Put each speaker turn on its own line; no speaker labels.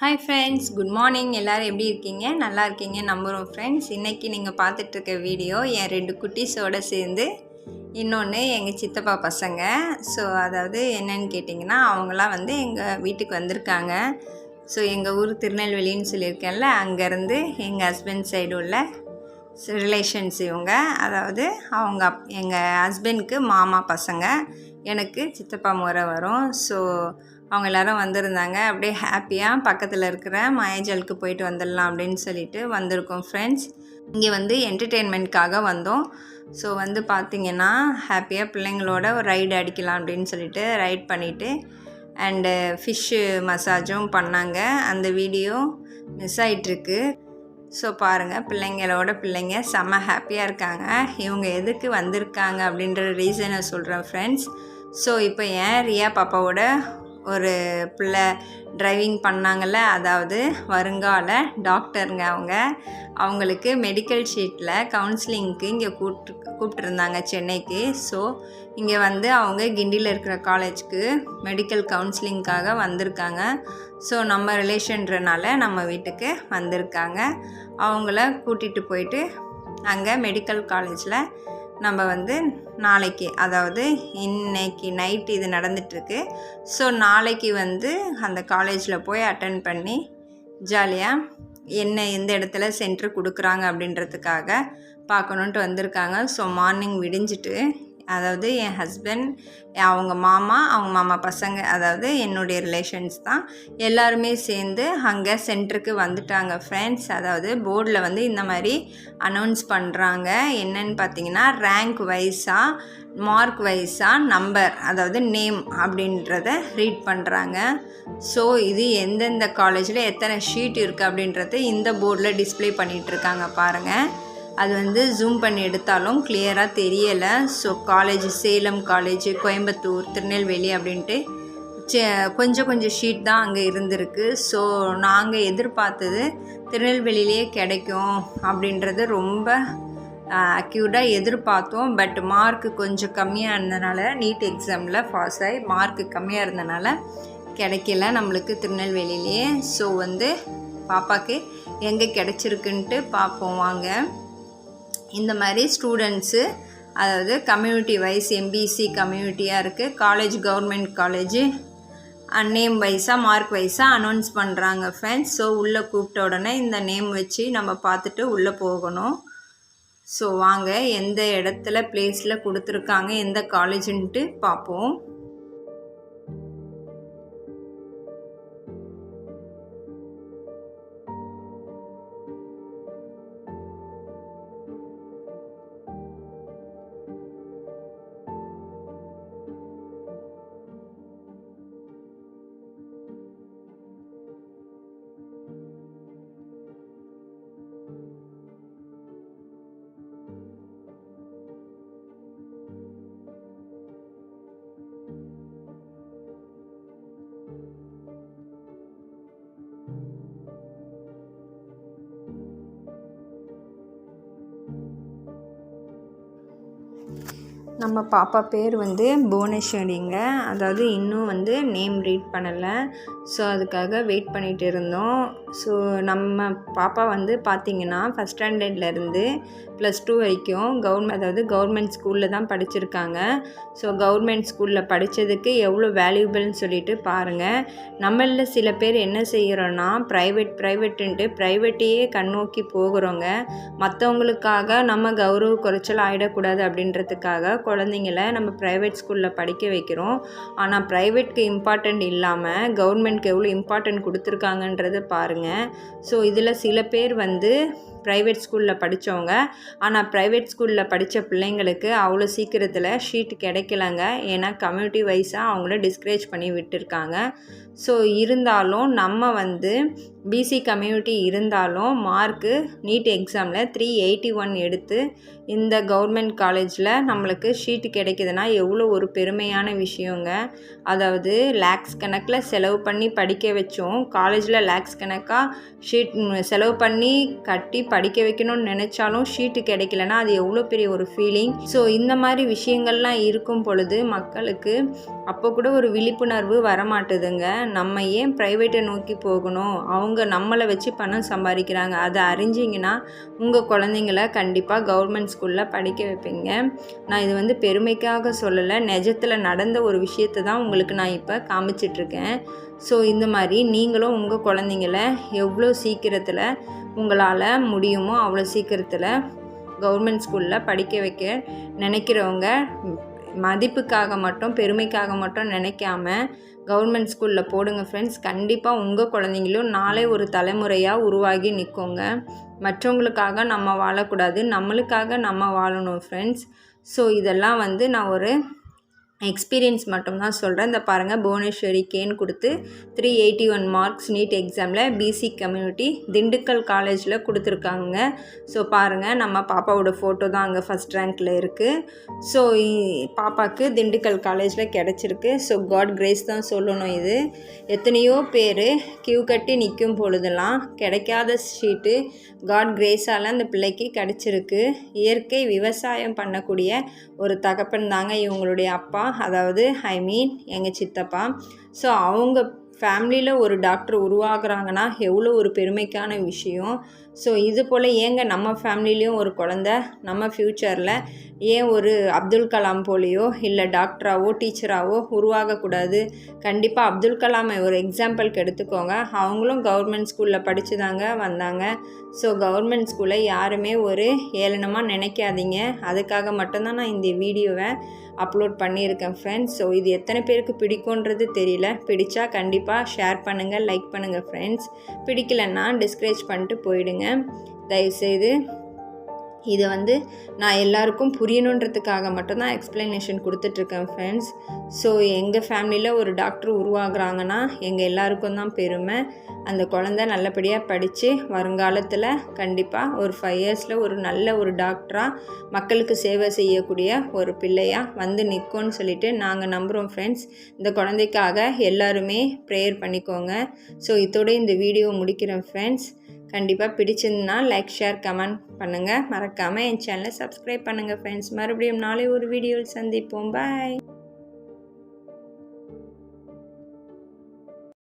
Hi friends good morning எல்லோரும் எப்படி இருக்கீங்க? நல்லா இருக்கீங்க. நம்புகிறோம் ஃப்ரெண்ட்ஸ் இன்றைக்கி நீங்கள் பார்த்துட்ருக்க வீடியோ என் ரெண்டு குட்டீஸோடு சேர்ந்து இன்னொன்று எங்கள் சித்தப்பா பசங்க. ஸோ அதாவது என்னன்னு கேட்டிங்கன்னா அவங்களாம் வந்து எங்கள் வீட்டுக்கு வந்திருக்காங்க. ஸோ எங்கள் ஊர் திருநெல்வேலின்னு சொல்லியிருக்கேன்ல அங்கேருந்து எங்கள் ஹஸ்பண்ட் சைடு உள்ள ரிலேஷன்ஸ் இவங்க. அதாவது அவங்க அப் எங்கள் ஹஸ்பண்ட்க்கு மாமா பசங்க. எனக்கு சித்தப்பா முறை வரும். ஸோ அவங்க எல்லோரும் வந்திருந்தாங்க. அப்படியே ஹாப்பியாக பக்கத்தில் இருக்கிற மாயஜலுக்கு போயிட்டு வந்துடலாம் அப்படின்னு சொல்லிட்டு வந்திருக்கோம் ஃப்ரெண்ட்ஸ் இங்கே வந்து என்டர்டெயின்மெண்ட்காக வந்தோம். ஸோ வந்து பார்த்திங்கன்னா ஹாப்பியாக பிள்ளைங்களோட ஒரு ரைடு அடிக்கலாம் அப்படின்னு சொல்லிட்டு ரைட் பண்ணிவிட்டு அண்டு ஃபிஷ்ஷு மசாஜும் பண்ணாங்க. அந்த வீடியோ மிஸ் ஆகிட்டுருக்கு ஸோ பாருங்கள் பிள்ளைங்களோட பிள்ளைங்க செம்ம ஹாப்பியாக இருக்காங்க. இவங்க எதுக்கு வந்திருக்காங்க அப்படின்ற ரீசனை சொல்கிறேன் ஃப்ரெண்ட்ஸ் ஸோ இப்போ ஏன் ரியா பாப்பாவோட ஒரு பிள்ளை டிரைவிங் பண்ணாங்கள்ல அதாவது வருங்கால டாக்டருங்க அவங்க. அவங்களுக்கு மெடிக்கல் ஷீட்டில் கவுன்சிலிங்க்கு இங்கே கூப்பிட்டு கூப்பிட்டுருந்தாங்க சென்னைக்கு. ஸோ இங்கே வந்து அவங்க கிண்டியில் இருக்கிற காலேஜ்க்கு மெடிக்கல் கவுன்சிலிங்க்காக வந்திருக்காங்க. ஸோ நம்ம ரிலேஷன்றனால நம்ம வீட்டுக்கு வந்திருக்காங்க. அவங்கள கூட்டிகிட்டு போயிட்டு அங்கே மெடிக்கல் காலேஜில் நம்ம வந்து நாளைக்கு அதாவது இன்னைக்கு நைட் இது நடந்துகிட்ருக்கு ஸோ நாளைக்கு வந்து அந்த காலேஜில் போய் அட்டன் பண்ணி ஜாலியாக என்ன எந்த இடத்துல சென்ட்ரு கொடுக்குறாங்க அப்படின்றதுக்காக பார்க்கணுன்ட்டு வந்திருக்காங்க. ஸோ மார்னிங் விடிஞ்சிட்டு அதாவது என் ஹஸ்பண்ட் அவங்க மாமா அவங்க மாமா பசங்க அதாவது என்னுடைய ரிலேஷன்ஸ் தான். எல்லாருமே சேர்ந்து அங்கே சென்டருக்கு வந்துட்டாங்க ஃப்ரெண்ட்ஸ் அதாவது போர்டில் வந்து இந்த மாதிரி அனௌன்ஸ் பண்ணுறாங்க என்னன்னு பார்த்தீங்கன்னா ரேங்க் வைஸாக மார்க் வைஸாக நம்பர் அதாவது நேம் அப்படின்றத ரீட் பண்ணுறாங்க ஸோ இது எந்தெந்த காலேஜில் எத்தனை ஷீட் இருக்குது அப்படின்றத இந்த போர்டில் டிஸ்பிளே பண்ணிகிட்ருக்காங்க பாருங்கள் அது வந்து ஜூம் பண்ணி எடுத்தாலும் கிளியராக தெரியலை. So college Salem college Coimbatore Tirunelveli அப்படின்ட்டு கொஞ்சம் கொஞ்சம் ஷீட் தான் அங்கே இருந்திருக்கு. ஸோ நாங்கள் எதிர்பார்த்தது திருநெல்வேலியிலே கிடைக்கும் அப்படின்றது ரொம்ப அக்யூர்டாக எதிர்பார்த்தோம். பட் மார்க்கு கொஞ்சம் கம்மியாக இருந்தனால நீட் எக்ஸாமில் பாஸ் ஆகி மார்க்கு கம்மியாக இருந்தனால கிடைக்கல நம்மளுக்கு திருநெல்வேலியிலேயே. ஸோ வந்து பாப்பாவுக்கு எங்கே கிடச்சிருக்குன்ட்டு பார்ப்போம் வாங்க. இந்த மாதிரி ஸ்டூடெண்ட்ஸு அதாவது கம்யூனிட்டி வைஸ் எம்பிசி கம்யூனிட்டியாக இருக்குது காலேஜ் கவர்மெண்ட் காலேஜு நேம் வைஸாக மார்க் வைஸாக அனௌன்ஸ் பண்ணுறாங்க ஃப்ரெண்ட்ஸ் ஸோ உள்ளே கூப்பிட்ட உடனே இந்த நேம் வச்சு நம்ம பார்த்துட்டு உள்ளே போகணும். ஸோ வாங்க எந்த இடத்துல பிளேஸில் கொடுத்துருக்காங்க எந்த காலேஜுன்ட்டு பார்ப்போம். நம்ம பாப்பா பேர் வந்து புவனேஸ்வரிங்க. அதாவது இன்னும் வந்து நேம் ரீட் பண்ணலை. ஸோ அதுக்காக வெயிட் பண்ணிகிட்டு இருந்தோம். ஸோ நம்ம பாப்பா வந்து பார்த்திங்கன்னா ஃபஸ்ட் ஸ்டாண்டர்ட்லேருந்து ப்ளஸ் டூ வரைக்கும் கவர்மெண்ட் அதாவது கவர்மெண்ட் ஸ்கூலில் தான் படிச்சிருக்காங்க. ஸோ கவர்மெண்ட் ஸ்கூலில் படித்ததுக்கு எவ்வளோ வேல்யூபிள்னு சொல்லிட்டு பாருங்கள் நம்மளில் சில பேர் என்ன செய்கிறோன்னா ப்ரைவேட் ப்ரைவேட்டுன்ட்டு ப்ரைவேட்டையே கண்ணோக்கி போகிறோங்க. மற்றவங்களுக்காக நம்ம கௌரவ குறைச்சல் ஆகிடக்கூடாது அப்படின்றதுக்காக குழந்தைங்கள நம்ம ப்ரைவேட் ஸ்கூலில் படிக்க வைக்கிறோம். ஆனால் ப்ரைவேட்க்கு இம்பார்ட்டண்ட் இல்லாமல் கவர்மெண்ட்க்கு எவ்வளோ இம்பார்ட்டன்ட் கொடுத்துருக்காங்கன்றதை பாருங்கள் ஸோ இதில் சில பேர் வந்து ப்ரைவேட் ஸ்கூலில் படித்தவங்க ஆனால் ப்ரைவேட் ஸ்கூலில் படித்த பிள்ளைங்களுக்கு அவ்வளோ சீக்கிரத்தில் ஷீட் கிடைக்கலங்க. ஏன்னா கம்யூனிட்டி வைஸாக அவங்கள டிஸ்கரேஜ் பண்ணி விட்டுருக்காங்க. ஸோ இருந்தாலும் நம்ம வந்து பிசி கம்யூனிட்டி இருந்தாலும் மார்க்கு நீட் எக்ஸாமில் த்ரீ எயிட்டி ஒன் எடுத்து இந்த கவர்மெண்ட் காலேஜில் நம்மளுக்கு ஷீட் கிடைக்குதுன்னா எவ்வளோ ஒரு பெருமையான விஷயங்க. அதாவது லேக்ஸ் கணக்கில் செலவு பண்ணி படிக்க வச்சோம் காலேஜில் லேக்ஸ் கணக்காக லட்சக்கணக்காக ஷீட் செலவு பண்ணி கட்டி படிக்க வைக்கணும்னு நினச்சாலும் ஷீட்டு கிடைக்கலனா அது எவ்வளோ பெரிய ஒரு ஃபீலிங் ஸோ இந்த மாதிரி விஷயங்கள்லாம் இருக்கும் பொழுது மக்களுக்கு அப்போ கூட ஒரு விழிப்புணர்வு வரமாட்டுதுங்க. நம்ம ஏன் ப்ரைவேட்டை நோக்கி போகணும்? அவங்க நம்மளை வச்சு பணம் சம்பாதிக்கிறாங்க. அதை அறிஞ்சிங்கன்னா உங்கள் குழந்தைங்கள கண்டிப்பாக கவர்மெண்ட் ஸ்கூலில் படிக்க வைப்பீங்க. நான் இது வந்து பெருமைக்காக சொல்லலை. நிஜத்தில் நடந்த ஒரு விஷயத்தை தான் உங்களுக்கு நான் இப்போ காமிச்சிட்ருக்கேன் ஸோ இந்த மாதிரி நீங்களும் உங்கள் குழந்தைங்கள எவ்வளோ சீக்கிரத்தில் உங்களால் முடியுமோ அவ்வளோ சீக்கிரத்தில் கவர்மெண்ட் ஸ்கூலில் படிக்க வைக்க நினைக்கிறவங்க மதிப்புக்காக மட்டும் பெருமைக்காக மட்டும் நினைக்காம கவர்மெண்ட் ஸ்கூலில் போடுங்க ஃப்ரெண்ட்ஸ் கண்டிப்பாக உங்கள் குழந்தைங்களும் நாளை ஒரு தலைமுறையாக உருவாகி நிற்குங்க மற்றவங்களுக்காக நம்ம வாழக்கூடாது நம்மளுக்காக நம்ம வாழணும் ஃப்ரெண்ட்ஸ் ஸோ இதெல்லாம் வந்து நான் ஒரு எக்ஸ்பீரியன்ஸ் மட்டும்தான் சொல்கிறேன் இந்த பாருங்கள் புவனேஸ்வரி கேன் கொடுத்து three eighty one marks NEET எக்ஸாமில் பிசி கம்யூனிட்டி திண்டுக்கல் காலேஜில் கொடுத்துருக்காங்க. ஸோ பாருங்கள் நம்ம பாப்பாவோட ஃபோட்டோ தான் அங்கே ஃபஸ்ட் ரேங்க்கில் இருக்குது ஸோ பாப்பாவுக்கு திண்டுக்கல் காலேஜில் கிடச்சிருக்கு. ஸோ காட் கிரேஸ் தான் சொல்லணும் இது. எத்தனையோ பேர் கியூ கட்டி நிற்கும் பொழுதெல்லாம் கிடைக்காத ஷீட்டு காட் கிரேஸால் அந்த பிள்ளைக்கு கிடச்சிருக்கு. இயற்கை விவசாயம் பண்ணக்கூடிய ஒரு தகப்பன் தாங்க இவங்களுடைய அப்பா. அதாவது ஐ மீன் எங்கள் சித்தப்பா. ஸோ அவங்க ஃபேமிலியில் ஒரு டாக்டர் உருவாகிறாங்கன்னா எவ்வளோ ஒரு பெருமைக்கான விஷயம். ஸோ இது போல் ஏங்க நம்ம ஃபேமிலிலேயும் ஒரு குழந்த நம்ம ஃப்யூச்சரில் ஏன் ஒரு அப்துல் கலாம் போலேயோ இல்லை டாக்டராகவோ டீச்சராகவோ உருவாகக்கூடாது? கண்டிப்பாக அப்துல் கலாமை ஒரு எக்ஸாம்பிளுக்கு எடுத்துக்கோங்க. அவங்களும் கவர்மெண்ட் ஸ்கூலில் படித்து தாங்க வந்தாங்க. ஸோ கவர்மெண்ட் ஸ்கூலை யாருமே ஒரு ஏளனமாக நினைக்காதீங்க. அதுக்காக மட்டும்தான் நான் இந்த வீடியோவை அப்லோட் பண்ணியிருக்கேன் ஃப்ரெண்ட்ஸ் ஸோ இது எத்தனை பேருக்கு பிடிக்குன்றது தெரியல. பிடிச்சா கண்டிப்பாக ஷேர் பண்ணுங்கள் லைக் பண்ணுங்கள் ஃப்ரெண்ட்ஸ் பிடிக்கலன்னா டிஸ்கரேஜ் பண்ணிட்டு போயிடுங்க. தயவுசெய்து இதை வந்து நான் எல்லாருக்கும் புரியணுன்றதுக்காக மட்டும்தான் எக்ஸ்ப்ளனேஷன் கொடுத்துட்ருக்கேன் ஃப்ரெண்ட்ஸ் ஸோ எங்கள் ஃபேமிலியில் ஒரு டாக்டர் உருவாகிறாங்கன்னா எங்கள் எல்லாருக்கும் தான் பெருமை. அந்த குழந்த நல்லபடியாக படித்து வருங்காலத்தில் கண்டிப்பாக ஒரு ஃபைவ் இயர்ஸில் ஒரு நல்ல ஒரு டாக்டராக மக்களுக்கு சேவை செய்யக்கூடிய ஒரு பிள்ளையாக வந்து நிற்கும்னு சொல்லிட்டு நாங்கள் நம்புகிறோம் ஃப்ரெண்ட்ஸ் இந்த குழந்தைக்காக எல்லாருமே ப்ரேயர் பண்ணிக்கோங்க. ஸோ இதோட இந்த வீடியோ முடிக்கிறேன் ஃப்ரெண்ட்ஸ் கண்டிப்பாக பிடிச்சிருந்தா லைக் ஷேர் கமெண்ட் பண்ணுங்கள் மறக்காமல் என் சேனலை சப்ஸ்கிரைப் பண்ணுங்கள் ஃப்ரெண்ட்ஸ் மறுபடியும் நாளை ஒரு வீடியோவில் சந்திப்போம். பாய்